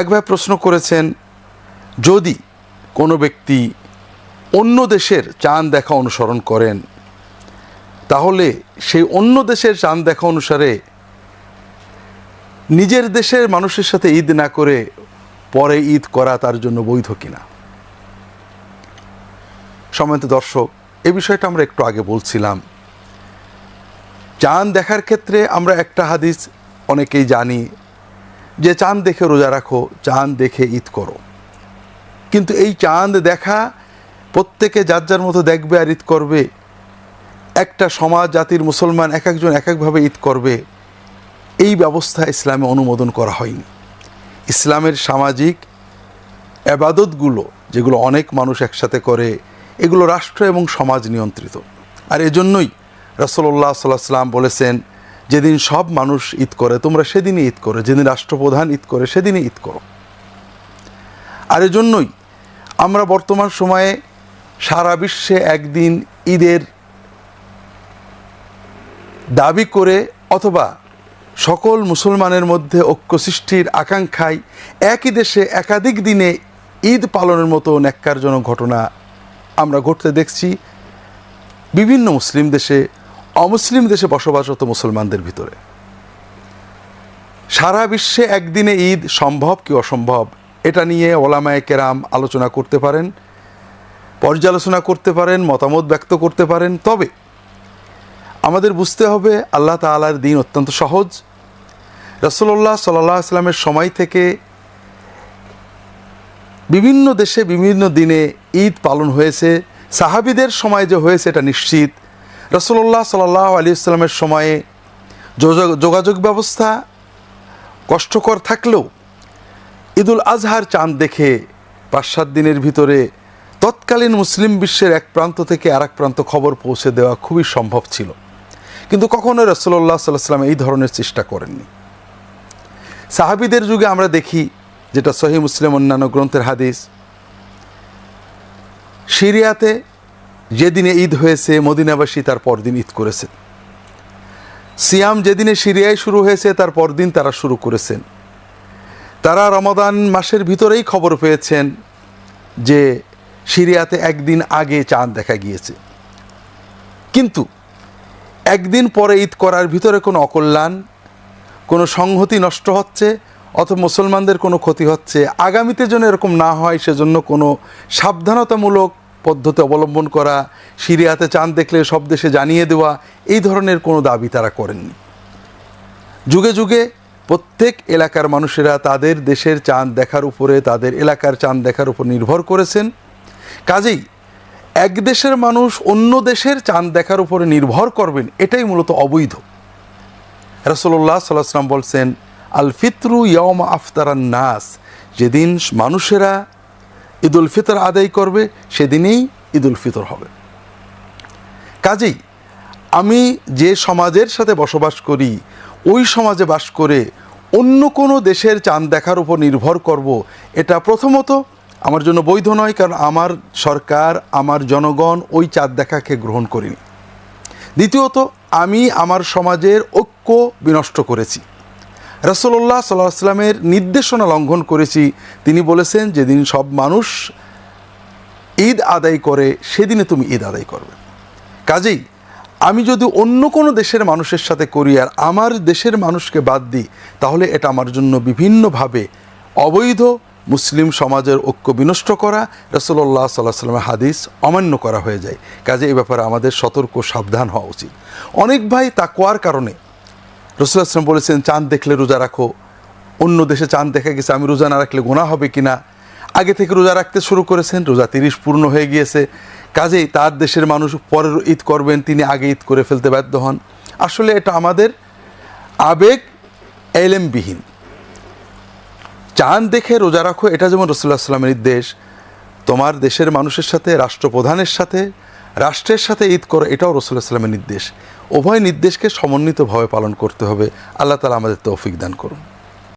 এক ভাই প্রশ্ন করেছেন, যদি কোনো ব্যক্তি অন্য দেশের চাঁদ দেখা অনুসরণ করেন, তাহলে সেই অন্য দেশের চাঁদ দেখা অনুসারে নিজের দেশের মানুষের সাথে ঈদ না করে পরে ঈদ করা তার জন্য বৈধ কিনা? সম্মানিত দর্শক, এ বিষয়টা আমরা একটু আগে বলছিলাম। চাঁদ দেখার ক্ষেত্রে আমরা একটা হাদিস অনেকেই জানি যে চাঁদ দেখে রোজা রাখো, চাঁদ দেখে ঈদ করো। কিন্তু এই চাঁদ দেখা প্রত্যেকে যার যার মতো দেখবে আর ঈদ করবে, একটা সমাজ, জাতির মুসলমান এক একজন এক একভাবে ঈদ করবে, এই ব্যবস্থা ইসলামে অনুমোদন করা হয়নি। ইসলামের সামাজিক আবাদতগুলো, যেগুলো অনেক মানুষ একসাথে করে, এগুলো রাষ্ট্র এবং সমাজ নিয়ন্ত্রিত। আর এজন্যই রসল্লাহ সাল্লাহ সাল্লাম বলেছেন যেদিন সব মানুষ ঈদ করে, তোমরা সেদিনই ঈদ করো। যেদিন রাষ্ট্রপ্রধান ঈদ করে, সেদিনই ঈদ করো। আর এজন্যই আমরা বর্তমান সময়ে সারা বিশ্বে একদিন ঈদের দাবি করে অথবা সকল মুসলমানের মধ্যে ঐক্য সৃষ্টির আকাঙ্ক্ষায় একই দেশে একাধিক দিনে ঈদ পালনের মতো ন্যাক্কারজনক ঘটনা আমরা ঘটতে দেখছি। বিভিন্ন মুসলিম দেশে অমুসলিম দেশে বসবাসরত মুসলমানদের ভিতরে। সারা বিশ্বে একদিনে ঈদ সম্ভব কি অসম্ভব, এটা নিয়ে ওলামায় কেরাম আলোচনা করতে পারেন, পর্যালোচনা করতে পারেন, মতামত ব্যক্ত করতে পারেন। তবে আমাদের বুঝতে হবে আল্লাহ তালার দিন অত্যন্ত সহজ। রসল্লাহ সাল্লাহ আসলামের সময় থেকে বিভিন্ন দেশে বিভিন্ন দিনে ঈদ পালন হয়েছে। সাহাবিদের সময় যে হয়েছে, এটা নিশ্চিত। রসল্লাহ সাল্লাহ আলী ইসলামের সময়ে যোগাযোগ ব্যবস্থা কষ্টকর থাকলেও ঈদুল আজহার চাঁদ দেখে পাঁচ সাত দিনের ভিতরে তৎকালীন মুসলিম বিশ্বের এক প্রান্ত থেকে আর প্রান্ত খবর পৌঁছে দেওয়া খুবই সম্ভব ছিল। কিন্তু কখনো রসল্লাহ সাল্লাহ সাল্লাম এই ধরনের চেষ্টা করেননি। সাহাবিদের যুগে আমরা দেখি যেটা সহি মুসলিম অন্যান্য গ্রন্থের হাদিস, সিরিয়াতে যেদিনে ঈদ হয়েছে, মদিনাবাসী তার পরদিন ঈদ করেছেন সিয়াম যেদিনে সিরিয়ায় শুরু হয়েছে, তার পরদিন তারা শুরু করেছেন। তারা রমাদান মাসের ভিতরেই খবর পেয়েছেন যে সিরিয়াতে একদিন আগে চাঁদ দেখা গিয়েছে। কিন্তু একদিন পরে ঈদ করার ভিতরে কোনো অকল্যাণ, কোনো সংহতি নষ্ট হচ্ছে, অথবা মুসলমানদের কোনো ক্ষতি হচ্ছে, আগামীতে যেন এরকম না হয়, সেজন্য কোনো সাবধানতামূলক পদ্ধতি অবলম্বন করা, সিরিয়াতে চাঁদ দেখলে সব দেশে জানিয়ে দেওয়া, এই ধরনের কোনো দাবি তারা করেননি। যুগে যুগে প্রত্যেক এলাকার মানুষেরা তাদের দেশের চাঁদ দেখার উপরে, তাদের এলাকার চাঁদ দেখার উপর নির্ভর করেছেন। কাজেই এক দেশের মানুষ অন্য দেশের চাঁদ দেখার উপরে নির্ভর করবেন, এটাই মূলত অবৈধ। রসল্লাহ সাল্লাম বলছেন, আল ফিতরু ইয়ম আফতারান নাস যেদিন মানুষেরা ঈদুল ফিতর আদায় করবে, সেদিনেই ঈদুল ফিতর হবে। কাজেই আমি যে সমাজের সাথে বসবাস করি, ওই সমাজে বাস করে অন্য কোনো দেশের চাঁদ দেখার উপর নির্ভর করব, এটা প্রথমত আমার জন্য বৈধ নয়, কারণ আমার সরকার, আমার জনগণ ওই চাঁদ দেখাকে গ্রহণ করিনি। দ্বিতীয়ত, আমি আমার সমাজের ঐক্য বিনষ্ট করেছি। রসল্লাহ সাল্লাহ নির্দেশনা লঙ্ঘন করেছি। তিনি বলেছেন, যেদিন সব মানুষ ঈদ আদায় করে সেদিনে তুমি ঈদ আদায় করবে। কাজেই আমি যদি অন্য কোনো দেশের মানুষের সাথে করি আর আমার দেশের মানুষকে বাদ দিই, তাহলে এটা আমার জন্য বিভিন্নভাবে অবৈধ মুসলিম সমাজের ঐক্য বিনষ্ট করা রসল্লাহ সাল্লাহ সাল্লামের হাদিস অমান্য করা হয়ে যায়। কাজে এই ব্যাপারে আমাদের সতর্ক সাবধান হওয়া উচিত। অনেক ভাই তাকওয়ার কারণে রসুল্লাহ আসলাম বলেছেন, চাঁদ দেখলে রোজা রাখো। অন্য দেশে চাঁদ দেখা গেছে, আমি রোজা না রাখলে গোনা হবে কিনা আগে থেকে রোজা রাখতে শুরু করেছেন, রোজা তিরিশ পূর্ণ হয়ে গিয়েছে। কাজেই তার দেশের মানুষ পরের ঈদ করবেন, তিনি আগে ঈদ করে ফেলতে বাধ্য হন। আসলে এটা আমাদের আবেগ এলেমবিহীন। চাঁদ দেখে রোজা রাখো, এটা যেমন রসুল্লাহ আসলামের নির্দেশ তোমার দেশের মানুষের সাথে, রাষ্ট্রপ্রধানের সাথে, রাষ্ট্রের সাথে ঈদ করো, এটাও রসুল্লাহ সাল্লামের নির্দেশ। উভয় নির্দেশকে সমন্বিতভাবে পালন করতে হবে। আল্লাহ তালা আমাদের তৌফিক দান করুন।